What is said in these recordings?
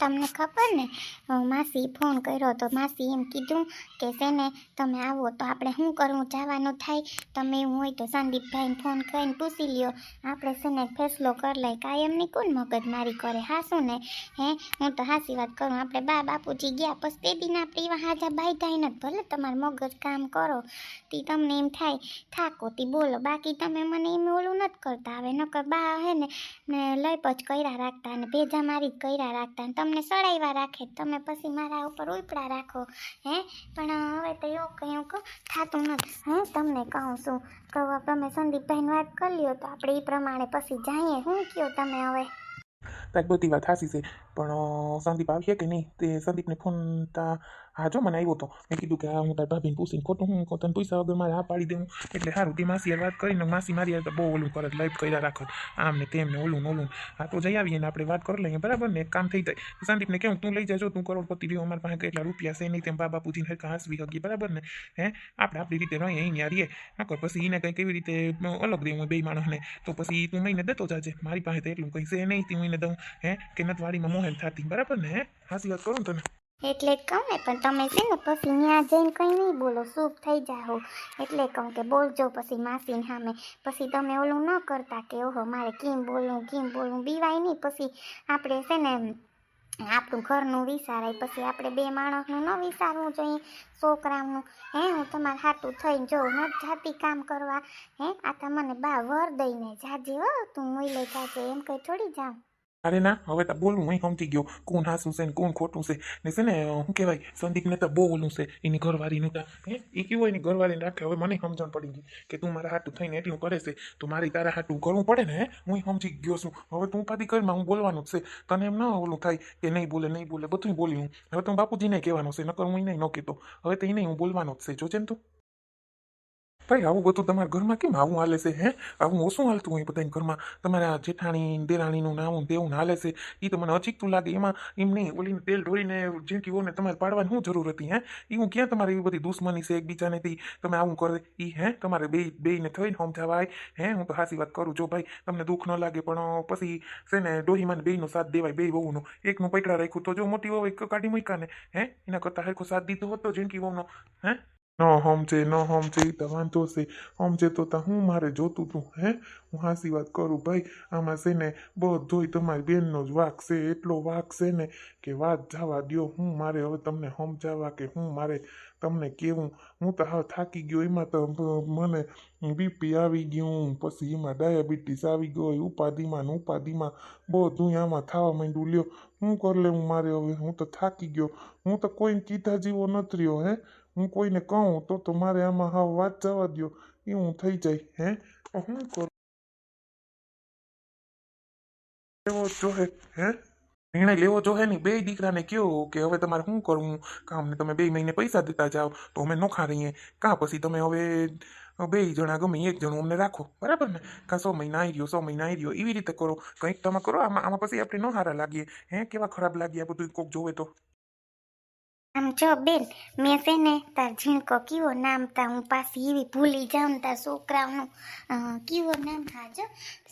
તમને ખબર ને? માસી ફોન કર્યો તો માસી એમ કીધું કે, છે ને, તમે આવો, તો આપણે શું કરવું? જવાનું થાય. તમે એવું હોય તો સંદીપભાઈને ફોન કરીને પૂછી લ્યો. આપણે છે ને ફેસલો કરી લઈ. કાયમની કોણ મગજ મારી કરે? હાસું ને? હે? હું તો હાસી વાત કરું. આપણે બા બાપુજી ગયા, પછી તે દિન આપણે એવા હાજા બાઈ નથી. ભલે તમારું મગજ કામ કરો. તી તમને એમ થાય, થાકો, તી બોલો. બાકી તમે મને એમ ઓલું નથી કરતા હવે નકર બા હે ને ને લઈ પચ કર્યા રાખતા અને ભેજા મારી જ કર્યા રાખતા અને તમને સડાવ્યા રાખે, તમે પછી મારા ઉપર ઉપડા રાખો, હે? પણ હવે તો એવું કંઈ કહું, થતું નથી. હું તમને કહું છું કહું તમે સંદીપભાઈને વાત કરી લ્યો, તો આપણે એ પ્રમાણે પછી જઈએ. શું કયો તમે હવે? તારી બધી વાત હાસી છે પણ સંદીપ આવીએ કે નહીં તે સંદીપને ફોન તા હા જો મને આવ્યો હતો મેં કીધું કે આ હું તારી ભાભીને પૂછીને ખોટું હું તને પૈસા વગર મારે હા પાડી દઉં એટલે સારું તે માસી વાત કરીને માસી મારી હારે તો બહુ ઓલું કરત લાઈફ કર્યા રાખત આમ ને તેમને ઓલું ઓલું હા તો જઈ આવીએ ને આપણે વાત કરી લઈએ બરાબર ને કામ થઈ જાય સંદીપને કેવું તું લઈ જાજો તું કરોડપતિ રહ્યો અમારી પાસે કેટલા રૂપિયા છે નહીં તેમ બા બાપુજીને હરકા હાંસવી હગી બરાબર ને હે આપણે આપણી રીતે રહીએ અહીંયા રહીએ કર પછી એને કંઈ કેવી રીતે અલગ રહેવું બે માણસને તો પછી તું મહિને દેતો જાજે મારી પાસે તો એટલું કંઈ છે નહીં તું મહિને દઉં હે? કે નથી વાડીમાં મોહેલ થતી. બરાબર ને, હે? હાસી વાત કરું તને એટલે કહું ને, પણ તમે છે ને પછી ત્યાં જઈને કંઈ નહીં બોલો શુભ થઈ જાઓ એટલે કહું કે બોલજો, પછી માસીને સામે. પછી તમે ઓલું ન કરતા કે, ઓહો, મારે કેમ બોલવું કેમ બોલવું? બીવાય નહીં. પછી આપણે છે ને, આપણું ઘરનું વિચારાય પછી આપણે બે માણસનું ન વિચારવું જોઈએ, છોકરાનું. હે, હું તમારે હાટું થઈને જોઉં નથી જાતી કામ કરવા. હે, આ તમને બા વર દઈને જાજે હો, તું મૂલે જાજે, એમ કંઈ થોડી જાઉં. અરે ના હવે તો બોલવું હું સમજી ગયો કોણ હાસું છે ને કોણ ખોટું છે ને છે ને શું કહેવાય સંદીપને તો બહુ ઓલું છે એની ઘરવાળીનું તો હે એ કેવું એની ઘરવાળીને રાખે હવે મને સમજણ પડી ગઈ કે તું મારા હાટું થઈને એટલું કરે છે તો મારી તારા હાટું કરવું પડે ને હે હું સમજી ગયો છું હવે તું ઉપાધિ કરીમાં હું બોલવાનું જ છે તને એમ ન ઓલું થાય કે નહીં બોલે નહીં બોલે બધું બોલી હું હવે તું બાપુજીને કહેવાનું છે નકર હું નહીં ન કહેતો હવે તો એને હું બોલવાનો જ છે જોજે ને તું ભાઈ, આવું બધું તમારા ઘરમાં કેમ આવું હાલે છે, હે? આવું ઓછું હાલતું હોય બધાના ઘરમાં. તમારા જેઠાણી દેરાણીનું નાવું દેવું હાલે છે. એ તમને અચીકતું લાગે. એમાં એમ નહીં, ઓલીને તેલ ઢોળીને જિંદગીઓને તમારે પાડવાની શું જરૂર હતી, હે? એ હું ક્યાં તમારી એવી બધી દુશ્મની છે એકબીજાનેથી તમે આવું કરે. એ હે? તમારે બે, બેયને થઈને સમજાવાય. હે? હું તો હાસી વાત કરું જો ભાઈ, તમને દુઃખ ન લાગે, પણ પછી છે ને ડોહીમાં બેયનો સાથ દેવાય બે વહુનો. એકનું પૈકડા રાખ્યું તો જો મોટી વહુ એક કાઢી મૂક્યા ને, હે? એના કરતાં હરખો સાથ દીધો હતો જિંદગી વહુનો, હે? ન સમજે ન સમજે તો વાંધો છે. સમજે તો તા હું મારે જોતું તું, હે? હું હાસી વાત કરું ભાઈ. આમાં છે ને બધોય તમારી બેનનો જ વાક છે, એટલો વાક છે ને કે વાત જવા દ્યો. હું મારે હવે તમને સમજાવવા કે હું મારે તમને કેવું? હું તો હવે થાકી ગયો, એમાં તો મને બીપી આવી ગયું, પછી એમાં ડાયાબિટીસ આવી ગયો ઉપાધિમાં ને ઉપાધિમાં બધું આમાં થવા માંડ્યું. લ્યો, હું કરી લેવું મારે હવે? હું તો થાકી ગયો. હું તો કોઈને કીધા જેવો નથી રહ્યો, હે? હું કોઈને કહું તો તો મારે આમાં હા વાત જવા દ્યો. એ હું થઈ જાય, હે? તો હું કરું? લેવો જોહે, હે? નિર્ણય લેવો જોહે ને બે દીકરાને કયો કે હવે તમારે શું કરવું કામ ને તમે બે મહિને પૈસા દેતા જાઓ, તો અમે નોખા રહીએ કાં પછી તમે હવે બે જણા ગમે એક જણું અમને રાખો. બરાબર ને? કાં સો મહિના આવી રહ્યો, સો મહિના આવી રહ્યો. એવી રીતે કરો. કંઈક તમે કરો. આમાં આમાં પછી આપણે ન હારા લાગીએ. હે? કેવા ખરાબ લાગીએ આ બધું કોક જોવે તો. આમ જો બેન, મેં છે ને તાર ઝીણકો કીવો નામ તા હું પાછી એવી ભૂલી જાઉં તાર છોકરાઓનું. કીવો નામ હાજો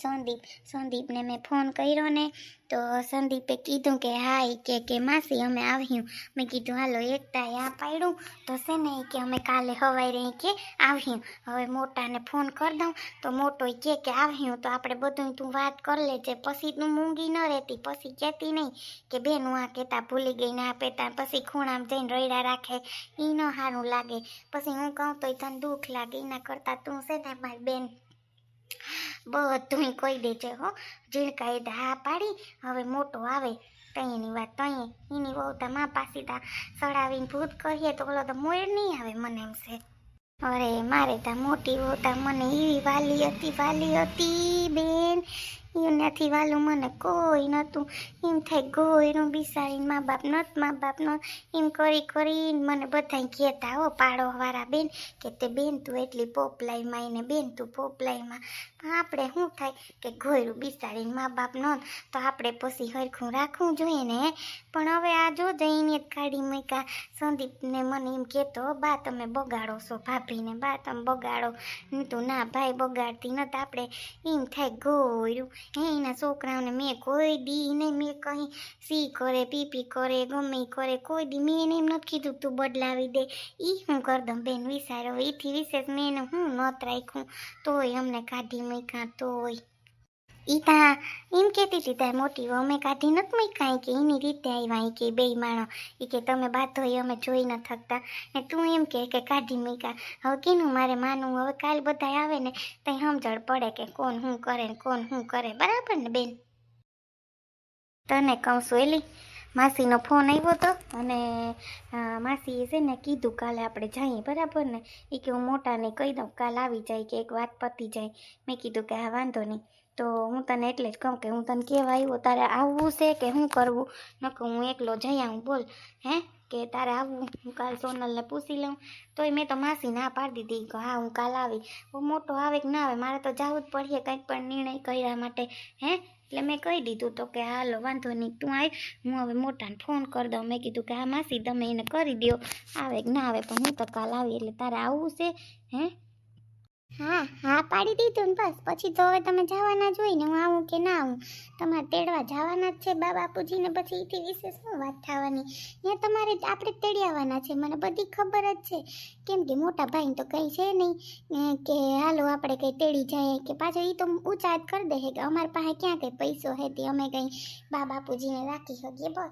સંદીપ, સંદીપને મેં ફોન કર્યો ને તો સંદીપે કીધું કે હા એ કે કે માસી અમે આવ્યું. મેં કીધું, હાલો એકતા આ પાડ્યું. તો છે ને કે અમે કાલે હવાઈ રહી કે આવ્યું. હવે મોટાને ફોન કરી દઉં. તો મોટો કે કે આવ્યું. તો આપણે બધું તું વાત કરી લેજે. પછી તું મૂંગી ન રહેતી, પછી કહેતી નહીં કે બેન, હું આ કહેતા ભૂલી ગઈ ને આ પેતા પછી ખૂણામાં જઈને રડ્યા રાખે. એ ન સારું લાગે. પછી હું કહું તો તને દુઃખ લાગે. એના કરતાં તું છે ને મારી બેન બધું કહી દેજે હો. ઝીણકાએ હા પાડી, હવે મોટો આવે. તઈની વાત તઈએ એની બહુ તો મા પાસે તા સડાવીને ભૂત કરીએ તો ઓલો તો મોર નહીં આવે મને એમ છે. અરે, મારે તા મોટી તા મને એવી વાલી હતી વાલી હતી, બેન. એનાથી વાલું મને કોઈ નહોતું. એમ થાય ગોયરું બિસાડીને મા બાપ નત, મા બાપ નત. એમ કરી કરીને મને બધાય કહેતા, હો, પાડોવાળા બેન, કે તે બેન તું એટલી પોપલાઈમાં એને બેન તું પોપલાઈમાં. પણ આપણે શું થાય કે ગોયરું બિસાડીને મા બાપ નત, તો આપણે પછી હરખું રાખવું જોઈએ ને? પણ હવે આ જો જઈને કાઢી મૂક્યા. સંદીપને મને એમ કહેતો બા, તમે બગાડો છો, ભાભીને, બા, તમે બગાડો. હું તો, ના, ભાઈ, બગાડતી નત આપણે એમ થાય ગોયરું હે એના છોકરાઓને મેં કોઈ દી ને મેં કહી સી કરે, પીપી કરે, ગમે કરે, કોઈ દી મેં એને એમ નથી કીધું તું બદલાવી દે. એ હું કરદમ બેન વિચારો એથી વિશેષ મેં એને હું નોત રાખ્યું. તોય અમને કાઢી મૂક્યા, તોય. ઈ તા એમ કહેતી હતી, તાર મોટી અમે કાઢી નથી મૂક્યા કે એની રીતે આવ્યા એ કે બે માણો એ કે તમે બાધો એ અમે જોઈ ન થકતા. ને તું એમ કે કે કાઢી મૂક્યા હવે કીનું મારે માનવું હવે કાલ બધા આવે ને તો સમજણ પડે કે કોણ શું કરે ને કોણ શું કરે. બરાબર ને બેન? તને કહું છું એલી, માસીનો ફોન આવ્યો હતો અને માસીએ છે ને કીધું કાલે આપણે જઈએ, બરાબર ને? એ કે હું મોટાને કહી દઉં, કાલ આવી જાય કે એક વાત પતી જાય. મેં કીધું કે, હા, વાંધો નહીં. તો હું તને એટલે જ કહું કે હું તને કહેવા આવ્યો, તારે આવવું છે કે શું કરવું? નકર હું એકલો જઈ આવું, બોલ. હે? કે તારે આવવું? હું કાલ સોનલને પૂછી લઉં. તોય મેં તો માસી ના પાડી દીધી કે હા, હું કાલ આવી. બહુ મોટો આવે કે ના આવે, મારે તો જવું જ પડે કંઈક પણ નિર્ણય કર્યા માટે. હે? એટલે મેં કહી દીધું તો કે હાલો, વાંધો નહીં, તું આવ હું હવે મોટાને ફોન કરી દઉં. મેં કીધું કે હા, માસી, તમે એને કરી દો આવે કે ના આવે, પણ હું તો કાલ આવી, એટલે તારે આવવું છે. હે? હા હા, પાડી દીધું ને બસ. પછી તો હવે તમે જવાના જ હોય ને, હું આવું કે ના આવું. તમારે તેડવા જવાના જ છે બા બાપુજીને પછી એથી વિશે શું વાત થવાની? ત્યાં તમારે આપણે તેડી આવવાના છે. મને બધી ખબર જ છે. કેમ કે મોટા ભાઈ તો કંઈ છે નહીં કે હાલો આપણે કંઈ તેડી જાય કે પાછો એ તો ઊંચા જ કરી દે કે અમારી પાસે ક્યાં કંઈ પૈસો હે તે અમે કંઈ બા બાપુજીને રાખી શકીએ. બસ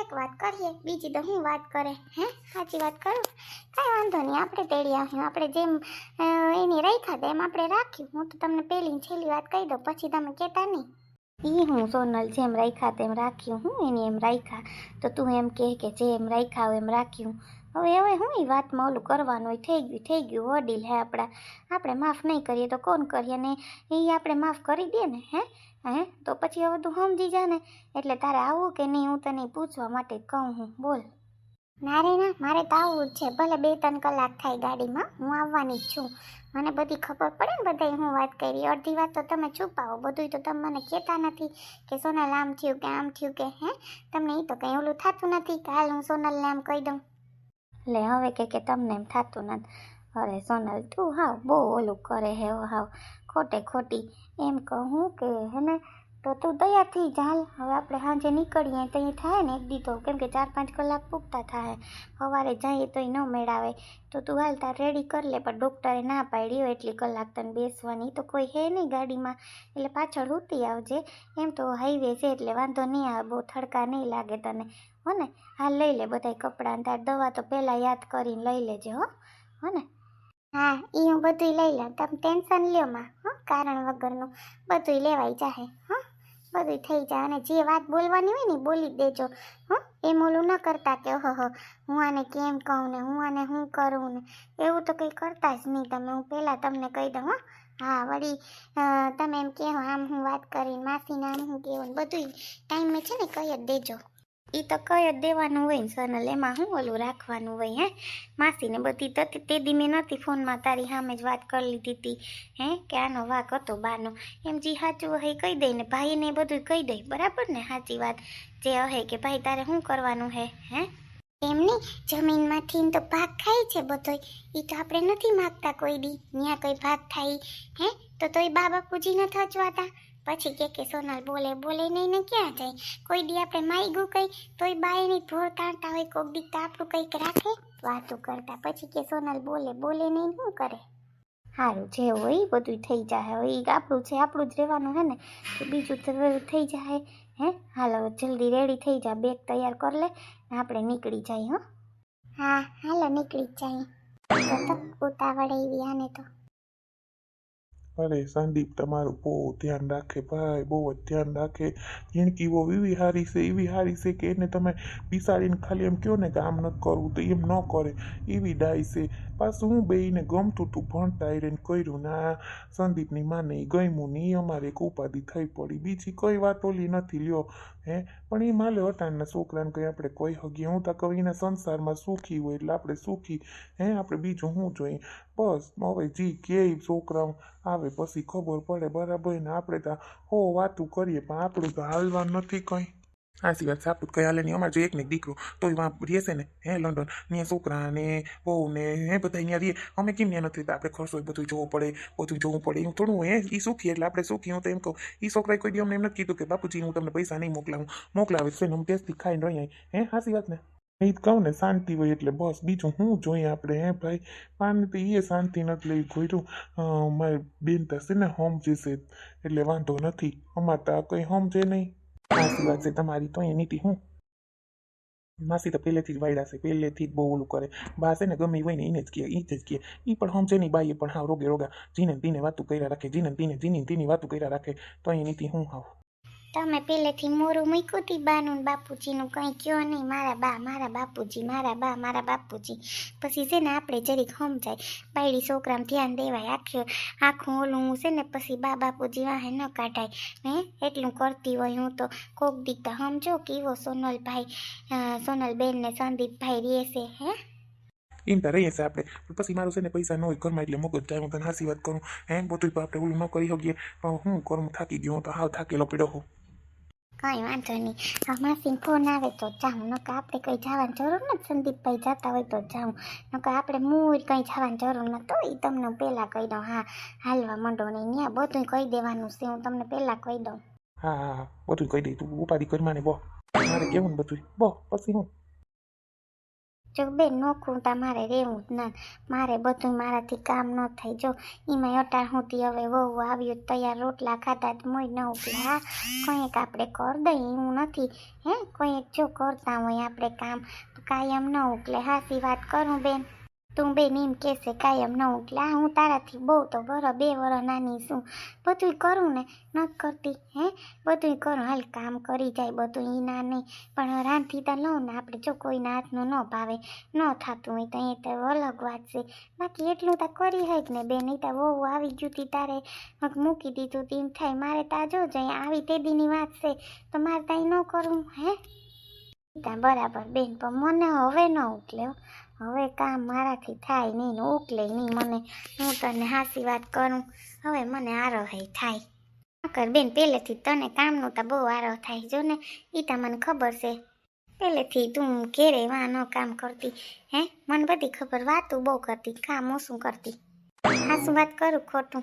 એક વાત કરીએ, બીજી તો હું વાત કરે? હે, સાચી વાત કરું? કાંઈ વાંધો નહીં, આપણે તેડી આવીએ આપણે જેમ એની રાખ્યા તેમ આપણે રાખ્યું. હું તો તમને પહેલી છેલ્લી વાત કહી દઉં, પછી તમે કહેતા નહીં. એ હું સોનલ જેમ રાખ્યા તેમ રાખ્યું, હું એની એમ રાખ્યા. તો તું એમ કહે કે જેમ રાખ્યા હોય એમ રાખ્યું. હવે હવે હું એ વાતમાં ઓલું કરવાનું હોય, થઈ ગયું થઈ ગયું, વડીલ હે આપણા. આપણે માફ નહીં કરીએ તો કોણ કરીએ ને? એ આપણે માફ કરી દે ને, હે? હે? તો પછી હવે તું સમજી જા ને. એટલે તારે આવું કે નહીં, હું તને પૂછવા માટે કહું, હું, બોલ. ના ના, મારે તો આવવું જ છે. ભલે બે ત્રણ કલાક થાય ગાડીમાં, હું આવવાની જ છું. મને બધી ખબર પડે ને બધાય હું વાત કરી. અડધી વાત તો તમે છુપાવો. બધુંય તો તમે મને કહેતા નથી કે સોનલ આમ થયું કે આમ થયું કે, હે? તમને એ તો કંઈ ઓલું થતું નથી કે હાલ હું સોનલને આમ કહી દઉં? એટલે હવે કે કે તમને એમ થતું નથી. અરે સોનલ, તું હાવ બહુ ઓલું કરે હે, હો હાવ. ખોટે ખોટી. એમ કહું કે હેને તો તું તૈયાર થઈ જા હવે આપણે સાંજે નીકળીએ તો અહીં થાય ને એક દીધો. કેમ કે ચાર પાંચ કલાક પૂગતા થાય. સવારે જઈએ તો ન મેળાવે. તો તું હાલ તાર રેડી કરી લે, પણ ડૉક્ટરે ના પાડી હોય એટલી કલાક તને બેસવાની. તો કોઈ હે નહીં ગાડીમાં. એટલે પાછળ ઉતી આવજે. એમ તો હાઈવે છે એટલે વાંધો નહીં આવે. બહુ થડકા નહીં લાગે તને. હો ને? હાલ લઈ લે બધાય કપડાં તાર દવા તો પહેલાં યાદ કરીને લઈ લેજે, હો. હો ને? હા એ હું બધું લઈ લઉં. તમે ટેન્શન લ્યો માં, હો. કારણ વગરનું બધું લેવાય જાહે, હો. બધું થઈ જાય અને જે વાત બોલવાની હોય ને બોલી દેજો. હો એમ ઓલું ન કરતા કે ઓહો હું આને કેમ કહું ને, હું આને શું કરું ને? એવું તો કંઈ કરતા જ નહીં તમે. હું પહેલાં તમને કહી દઉં, હો. હા, વળી તમે એમ કહો, આમ હું વાત કરીને માસીને આમ હું કહેવું બધું ટાઈમે છે ને કહી જ દેજો. એ તો કહી જ દેવાનું હોય ને સનલ એમાં હું ઓલું રાખવાનું હોય, હે? માસીને બધી તો તે દી મેં નહોતી ફોનમાં તારી સામે જ વાત કરી લીધી હતી હે? કે આનો વાક હતો બાનો. એમ જી સાચું હે કહી દઈ ને ભાઈને બધું કહી દઈ, બરાબર ને? સાચી વાત. જે હે કે ભાઈ તારે શું કરવાનું હે હે? એમની જમીનમાંથી તો ભાગ ખાય છે બધોય. એ તો આપણે નથી માગતા કોઈ દી. ત્યાં કોઈ ભાગ થાય, હે? તો તોય બા બાપુજી ન થચવાતા પછી કે કે સોનલ બોલે બોલે નહીં, ને ક્યાં જાય? કોઈ દી આપણે માયગું કઈ, તોય બાયની ભોર કાઢતા હોય, કોક દી તો આપણું કંઈક રાખે. વાતું કરતા પછી કે સોનલ બોલે બોલે નહીં, શું કરે? સારું જે હોય એ બધું થઈ જાય હવે ઈ આપણું છે, આપણું જ રહેવાનું હે ને? તો બીજું થઈ જાય હે? હાલો જલ્દી રેડી થઈ જા બેગ તૈયાર કર લે આપણે નીકળી જાય, હો. હા, હાલો, નીકળી જાય. તો ઉતાવળ એવી આને તો. અરે સંદીપ તમારું બહુ ધ્યાન રાખે ભાઈ, બહુ જ ધ્યાન રાખે. જિંદગી બહુ એવી હારી છે એવી હારી છે કે એને તમે પીસાડીને ખાલી એમ કહો ને કે આમ ન કરવું, તો એમ ન કરે. એવી ડાય છે. પાછું હું બેયને ગમતું તું ભણતા એને કર્યું. ના, સંદીપની માને ઈ ગમ્યું ને ઈ અમારે એક ઉપાધિ થઈ પડી. બીજી કોઈ વાત ઓલી નથી લ્યો. હે? પણ એ માલે અટાણના છોકરાને કંઈ આપણે કોઈ હગીએ. હું તો એના સંસારમાં સુખી હોય એટલે આપણે સુખી. હે? આપણે બીજું શું જોઈએ? બસ, હવે જી કે છોકરાઓ આવે પછી ખબર પડે બરાબર ને આપણે તો હો વાતું કરીએ, પણ આપણું તો હાલવા નથી કંઈ. આ વાત સાપુત કઈ હાલે નહીં, અમારે જો એક ને દીકરો, તોય વાં રહેશે ને, હે લંડન ત્યાં છોકરા ને બહુ ને, હે બધા અહીંયા રહીએ. અમે કેમ ત્યાં નથી આપણે ખર્ચો બધું જોવું પડે બધું જોવું પડે. એવું થોડું હે એ સુખી એટલે આપણે સુખી, હું તો એમ કહું. એ છોકરાએ કોઈ દી અમને એમ નથી કીધું કે બાપુજી હું તમને પૈસા નહીં મોકલાવું, મોકલાવે છે ને, અમે ટેસ્ટથી ખાઈને રહી હે સાચી વાત ને? એ જ કહું ને, શાંતિ હોય એટલે બસ. બીજું શું જોઈએ આપણે, હે ભાઈ? પાણી તો એ શાંતિ નથી લઈ ખોયરું મારી બેન થશે ને હોમ જશે એટલે વાંધો નથી. અમારે તો કંઈ હોમ છે નહીં. સાચી વાત છે, તમારી તો એ હું. માસી તો પહેલેથી જ વાયડા છે, પહેલેથી જ બહુ ઓલું કરે. બા છે ને ગમે હોય ને એને જ કહે એ જ કહે. એ પણ સમજે નહીં, બાઈએ પણ હા રોગે રોગા. જીને તીને વાતું કર્યા રાખે, જીને તીને, જીની તીની વાતું કર્યા રાખે. તો એની હું હાવ. તમે પહેલેથી મોરું મૂક્યું હતી બાનું બાપુજીનું, કંઈ કયો નહીં. મારા બા, મારા બાપુજી, મારા બા, મારા બાપુજી. પછી છે ને આપણે જરીક સમજાય. બાયડી છોકરામાં ધ્યાન દેવાય આખું આખું ઓલું હું છે ને પછી બા બાપુજી વાહે ન કાઢાય. હે? એટલું કરતી હોય હું તો. કોક દીકતા સમજો કેવો સોનલભાઈ સોનલબેન ને સંદીપભાઈ રહેશે હે? એમ તો રહીએ છે આપણે. પછી મારું છે ને પૈસા ન હોય ઘરમાં એટલે મગજ જાય. હું તને હાસી વાત કરું. હે? બધું આપણે ઓલું ન કરી શકીએ. હું કરું થાકી ગયો હું તો હાવ થાકેલો પડ્યો હું કંઈ વાંધો નહીં. હમણાં માસીને ફોન આવે તો જાઉં, નકર આપણે કંઈ જવાની જરૂર નથી. સંદીપભાઈ જતા હોય તો જાઉં. નકર આપણે મૂળ કંઈ જવાની જરૂર નતો એ તમને પહેલાં કહી દઉં. હા, હાલવા માંડો ને ત્યાં બધું કહી દેવાનું છે, હું તમને પહેલાં કહી દઉં. હા હા બધું કહી દઈ તું ઉપાધિ કરી માને બો. મારે કેવું બધું બો, પછી હું? જો બેન નોખું તમારે રહેવું જ ના. મારે બધું મારાથી કામ ન થાય. જો એમાં અટાણ સુધી હવે વહુ આવ્યું તૈયાર રોટલા ખાતા જ મોય ન ઉકલે હા, કંઈક આપણે કર દઈએ, એવું નથી. હે, કંઈક જો કરતા હોય આપણે કામ તો કાયમ ન ઉકલે હાસી વાત કરું બેન? તું બેન એમ કહેશે કાયમ ન ઉકલે હું તારાથી બહુ તો બરો બે વર નાની છું. બધુંય કરું ને ન કરતી, હે? બધુંય કરું, હાલ કામ કરી જાય બધું એ ના નહીં. પણ રાંધી તો લઉં ને, આપણે જો કોઈના હાથનું ન ભાવે, ન થતું હોય તો એ તો અલગ વાત છે. બાકી એટલું તો કરી જ ને બેન એ તો વહુ આવી ગયું હતી તારે. મૂકી દીધું તેમ થાય મારે તાજો આ જો આવી તે દીની વાત છે. તો મારે ત્યાં ન કરવું, હે? ત્યાં બરાબર બેન, પણ મને હવે ન ઉકલે હો. હવે કામ મારાથી થાય નહીં ને ઉકલે નહીં મને. હું તને હાસી વાત કરું. હવે મને આરોહ થાય. કર બેન પહેલેથી તને કામનું તો બહુ આરોહ થાય જો ને એ તો મને ખબર છે. પહેલેથી તું ઘેરે વા ન કામ કરતી. હે? મને બધી ખબર, વાતું બહુ કરતી, કામ ઓછું કરતી. હાસું વાત કરું ખોટું.